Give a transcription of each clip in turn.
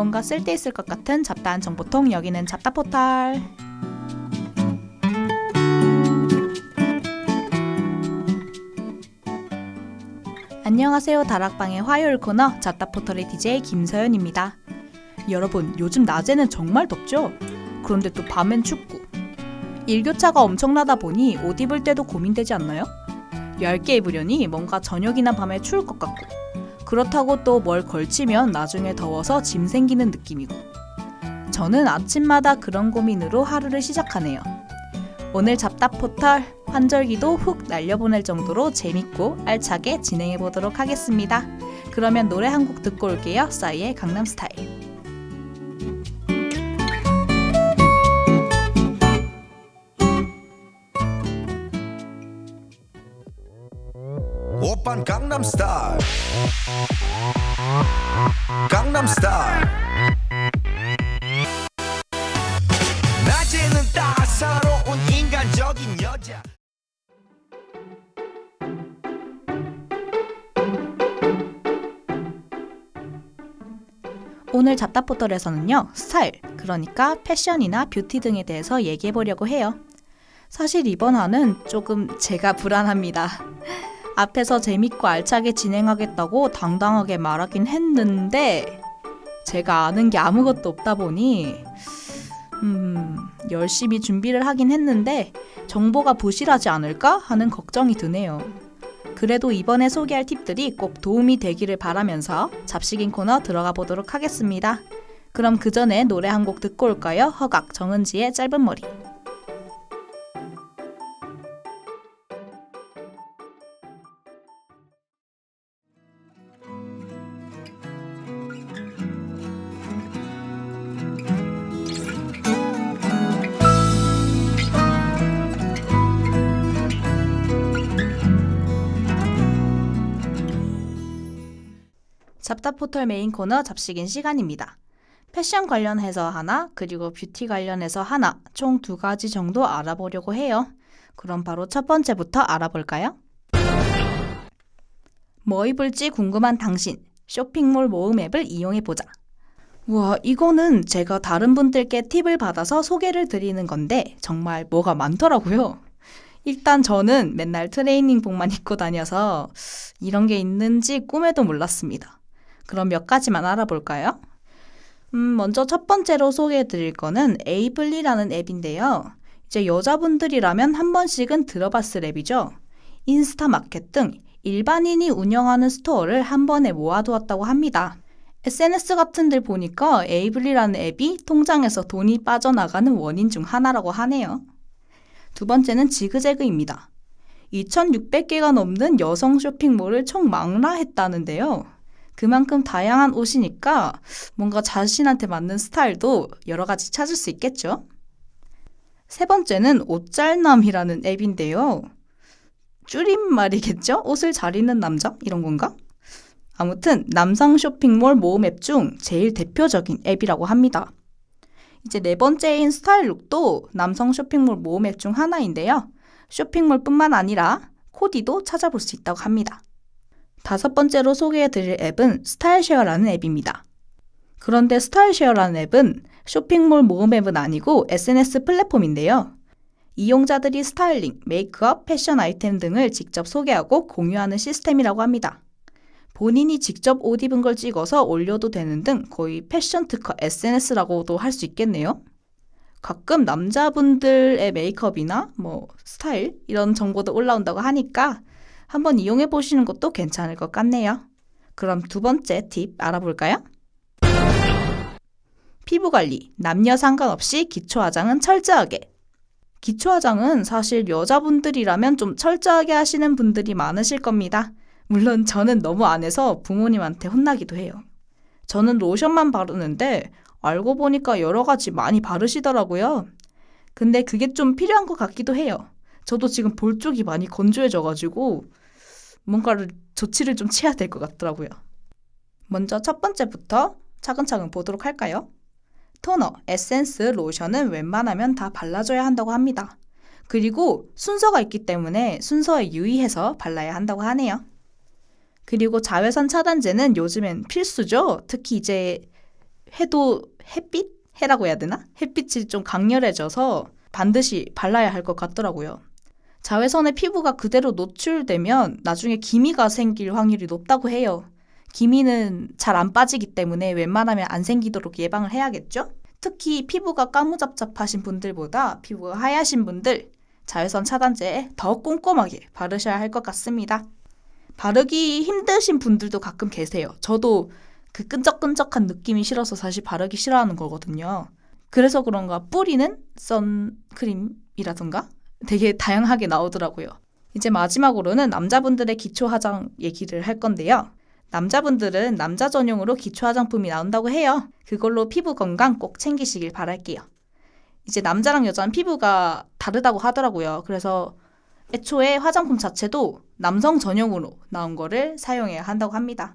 뭔가 쓸데 있을 것 같은 잡다한 정보통 여기는 잡다 포탈. 안녕하세요. 다락방의 화요일 코너 잡다 포털의 DJ 김서연입니다. 여러분, 요즘 낮에는 정말 덥죠? 그런데 또 밤엔 춥고. 일교차가 엄청나다 보니 옷 입을 때도 고민되지 않나요? 얇게 입으려니 뭔가 저녁이나 밤에 추울 것 같고. 그렇다고 또 뭘 걸치면 나중에 더워서 짐 생기는 느낌이고. 저는 아침마다 그런 고민으로 하루를 시작하네요. 오늘 잡다포털 환절기도 훅 날려보낼 정도로 재밌고 알차게 진행해 보도록 하겠습니다. 그러면 노래 한 곡 듣고 올게요. 싸이의 강남 스타일. 오빤 강남 스타일 강남 스타일 낮에는 따사로운 인간적인 여자 오늘 잡다포털에서는요, 스타일, 그러니까 패션이나 뷰티 등에 대해서 얘기해 보려고 해요. 사실 이번 화는 조금 제가 불안합니다. 앞에서 재밌고 알차게 진행하겠다고 당당하게 말하긴 했는데, 제가 아는 게 아무것도 없다 보니, 음, 열심히 준비를 하긴 했는데, 정보가 부실하지 않을까 하는 걱정이 드네요. 그래도 이번에 소개할 팁들이 꼭 도움이 되기를 바라면서 잡식인 코너 들어가 보도록 하겠습니다. 그럼 그 전에 노래 한 곡 듣고 올까요? 허각 정은지의 짧은 머리. 잡다포털 메인 코너 잡식인 시간입니다. 패션 관련해서 하나, 그리고 뷰티 관련해서 하나, 총 두 가지 정도 알아보려고 해요. 그럼 바로 첫 번째부터 알아볼까요? 뭐 입을지 궁금한 당신, 쇼핑몰 모음 앱을 이용해보자. 와, 이거는 제가 다른 분들께 팁을 받아서 소개를 드리는 건데, 정말 뭐가 많더라고요. 일단 저는 맨날 트레이닝복만 입고 다녀서 이런 게 있는지 꿈에도 몰랐습니다. 그럼 몇 가지만 알아볼까요? 음, 먼저 첫 번째로 소개해 드릴 거는 에이블리라는 앱인데요. 이제 여자분들이라면 한 번씩은 들어봤을 앱이죠. 인스타 마켓 등 일반인이 운영하는 스토어를 한 번에 모아두었다고 합니다. SNS 같은 데 보니까 에이블리라는 앱이 통장에서 돈이 빠져나가는 원인 중 하나라고 하네요. 두 번째는 지그재그입니다. 2,600개가 넘는 여성 쇼핑몰을 총 망라했다는데요. 그만큼 다양한 옷이니까 뭔가 자신한테 맞는 스타일도 여러 가지 찾을 수 있겠죠. 세 번째는 옷잘남이라는 앱인데요. 줄임말이겠죠? 옷을 잘 입는 남자? 이런 건가? 아무튼 남성 쇼핑몰 모음 앱 중 제일 대표적인 앱이라고 합니다. 이제 네 번째인 스타일룩도 남성 쇼핑몰 모음 앱 중 하나인데요. 쇼핑몰뿐만 아니라 코디도 찾아볼 수 있다고 합니다. 다섯 번째로 소개해 드릴 앱은 스타일쉐어라는 앱입니다. 그런데 스타일쉐어라는 앱은 쇼핑몰 모음 앱은 아니고 SNS 플랫폼인데요. 이용자들이 스타일링, 메이크업, 패션 아이템 등을 직접 소개하고 공유하는 시스템이라고 합니다. 본인이 직접 옷 입은 걸 찍어서 올려도 되는 등 거의 패션 특화 SNS라고도 할 수 있겠네요. 가끔 남자분들의 메이크업이나 뭐 스타일 이런 정보도 올라온다고 하니까 한번 이용해 보시는 것도 괜찮을 것 같네요. 그럼 두 번째 팁 알아볼까요? 피부 관리, 남녀 상관없이 기초 화장은 철저하게. 기초 화장은 사실 여자분들이라면 좀 철저하게 하시는 분들이 많으실 겁니다. 물론 저는 너무 안 해서 부모님한테 혼나기도 해요. 저는 로션만 바르는데 알고 보니까 여러 가지 많이 바르시더라고요. 근데 그게 좀 필요한 것 같기도 해요. 저도 지금 볼 쪽이 많이 건조해져가지고 뭔가를 조치를 좀 취해야 될 것 같더라고요. 먼저 첫 번째부터 차근차근 보도록 할까요? 토너, 에센스, 로션은 웬만하면 다 발라줘야 한다고 합니다. 그리고 순서가 있기 때문에 순서에 유의해서 발라야 한다고 하네요. 그리고 자외선 차단제는 요즘엔 필수죠. 특히 이제 해도 햇빛? 해라고 해야 되나? 햇빛이 좀 강렬해져서 반드시 발라야 할 것 같더라고요. 자외선에 피부가 그대로 노출되면 나중에 기미가 생길 확률이 높다고 해요. 기미는 잘 안 빠지기 때문에 웬만하면 안 생기도록 예방을 해야겠죠? 특히 피부가 까무잡잡하신 분들보다 피부가 하얗신 분들 자외선 차단제 더 꼼꼼하게 바르셔야 할 것 같습니다. 바르기 힘드신 분들도 가끔 계세요. 저도 그 끈적끈적한 느낌이 싫어서 사실 바르기 싫어하는 거거든요. 그래서 그런가 뿌리는 선크림이라든가 되게 다양하게 나오더라고요. 이제 마지막으로는 남자분들의 기초 화장 얘기를 할 건데요. 남자분들은 남자 전용으로 기초 화장품이 나온다고 해요. 그걸로 피부 건강 꼭 챙기시길 바랄게요. 이제 남자랑 여자는 피부가 다르다고 하더라고요. 그래서 애초에 화장품 자체도 남성 전용으로 나온 거를 사용해야 한다고 합니다.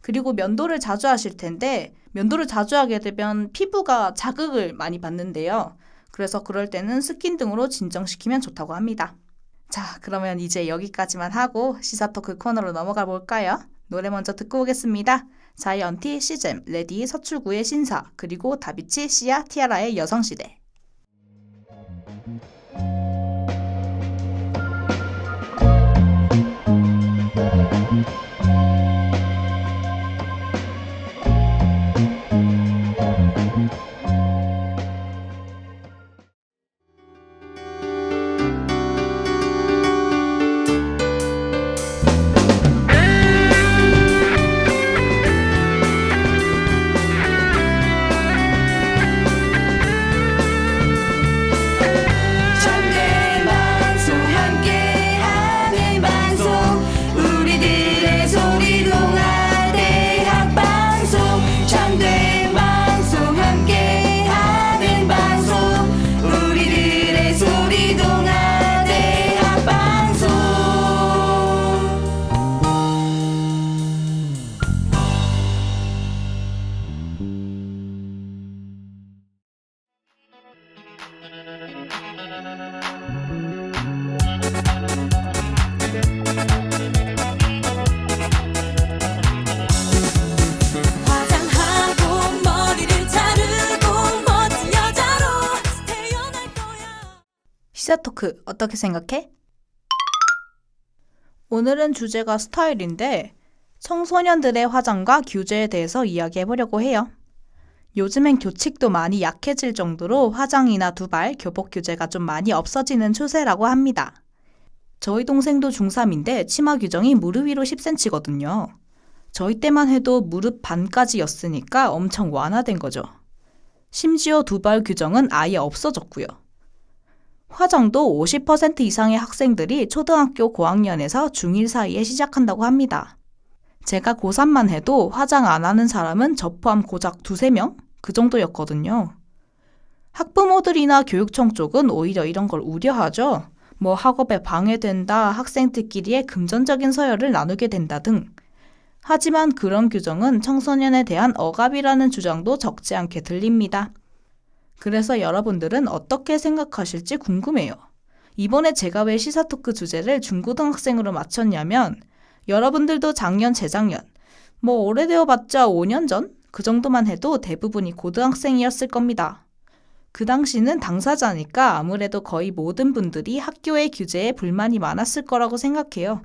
그리고 면도를 자주 하실 텐데 면도를 자주 하게 되면 피부가 자극을 많이 받는데요. 그래서 그럴 때는 스킨 등으로 진정시키면 좋다고 합니다. 자, 그러면 이제 여기까지만 하고 시사 토크 코너로 넘어가 볼까요? 노래 먼저 듣고 오겠습니다. 자이언티, 시잼, 레디, 서출구의 신사, 그리고 다비치, 시아, 티아라의 여성시대. 시사토크 어떻게 생각해? 오늘은 주제가 스타일인데 청소년들의 화장과 규제에 대해서 이야기해 보려고 해요. 요즘엔 교칙도 많이 약해질 정도로 화장이나 두발, 교복 규제가 좀 많이 없어지는 추세라고 합니다. 저희 동생도 중3인데 치마 규정이 무릎 위로 10cm거든요. 저희 때만 해도 무릎 반까지였으니까 엄청 완화된 거죠. 심지어 두발 규정은 아예 없어졌고요. 화장도 50% 이상의 학생들이 초등학교 고학년에서 중1 사이에 시작한다고 합니다. 제가 고3만 해도 화장 안 하는 사람은 저 포함 고작 두세 명? 그 정도였거든요. 학부모들이나 교육청 쪽은 오히려 이런 걸 우려하죠. 뭐 학업에 방해된다, 학생들끼리의 금전적인 서열을 나누게 된다 등. 하지만 그런 규정은 청소년에 대한 억압이라는 주장도 적지 않게 들립니다. 그래서 여러분들은 어떻게 생각하실지 궁금해요. 이번에 제가 왜 시사 토크 주제를 중고등학생으로 맞췄냐면 여러분들도 작년, 재작년, 뭐 오래되어 봤자 5년 전? 그 정도만 해도 대부분이 고등학생이었을 겁니다. 그 당시는 당사자니까 아무래도 거의 모든 분들이 학교의 규제에 불만이 많았을 거라고 생각해요.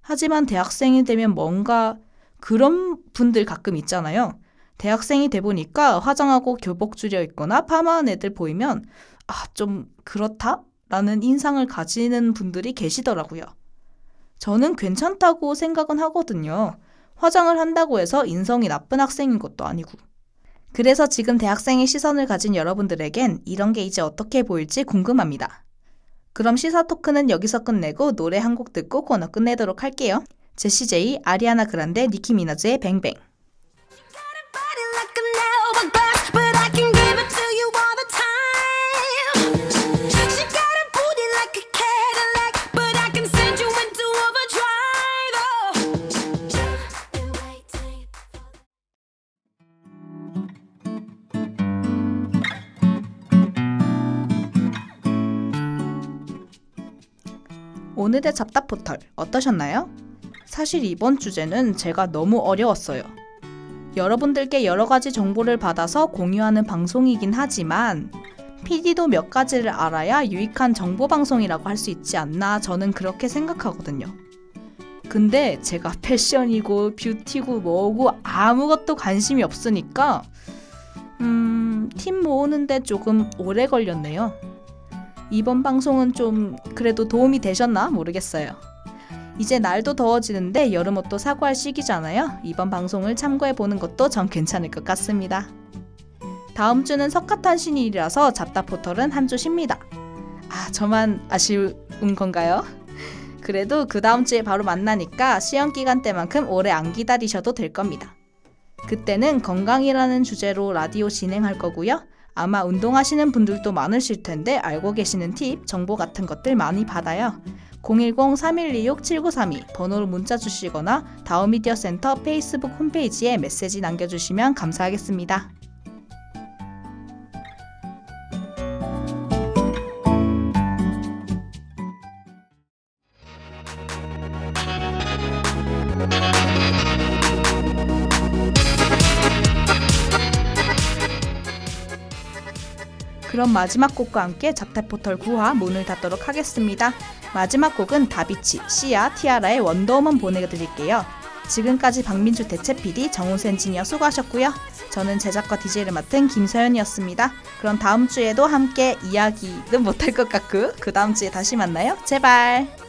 하지만 대학생이 되면 뭔가 그런 분들 가끔 있잖아요. 대학생이 돼 보니까 화장하고 교복 줄여 입거나 파마한 애들 보이면 아, 좀 그렇다? 라는 인상을 가지는 분들이 계시더라고요. 저는 괜찮다고 생각은 하거든요. 화장을 한다고 해서 인성이 나쁜 학생인 것도 아니고. 그래서 지금 대학생의 시선을 가진 여러분들에겐 이런 게 이제 어떻게 보일지 궁금합니다. 그럼 시사 토크는 여기서 끝내고 노래 한 곡 듣고 코너 끝내도록 할게요. 제시 제이, 아리아나 그란데, 니키 미나즈의 뱅뱅. 오늘의 잡답 포털 어떠셨나요? 사실 이번 주제는 제가 너무 어려웠어요. 여러분들께 여러 가지 정보를 받아서 공유하는 방송이긴 하지만 PD도 몇 가지를 알아야 유익한 정보 방송이라고 할 수 있지 않나 저는 그렇게 생각하거든요. 근데 제가 패션이고 뷰티고 뭐고 아무것도 관심이 없으니까 음, 팀 모으는데 조금 오래 걸렸네요. 이번 방송은 좀 그래도 도움이 되셨나 모르겠어요. 이제 날도 더워지는데 여름 옷도 사고 할 시기잖아요. 이번 방송을 참고해 보는 것도 전 괜찮을 것 같습니다. 다음 주는 석가탄신일이라서 잡다 포털은 한 주 쉽니다. 아, 저만 아쉬운 건가요? 그래도 그 다음 주에 바로 만나니까 시험 기간 때만큼 오래 안 기다리셔도 될 겁니다. 그때는 건강이라는 주제로 라디오 진행할 거고요. 아마 운동하시는 분들도 많으실 텐데 알고 계시는 팁, 정보 같은 것들 많이 받아요. 010-3126-7932 번호로 문자 주시거나 다음미디어 센터 페이스북 홈페이지에 메시지 남겨주시면 감사하겠습니다. 그럼 마지막 곡과 함께 잡타포털 9화 문을 닫도록 하겠습니다. 마지막 곡은 다비치, 시아, 티아라의 원더우먼 보내드릴게요. 지금까지 박민주 대체 PD, 정우수 엔지니어 수고하셨고요. 저는 제작과 DJ를 맡은 김서연이었습니다. 그럼 다음 주에도 함께 이야기는 못할 것 같고 그 다음 주에 다시 만나요. 제발.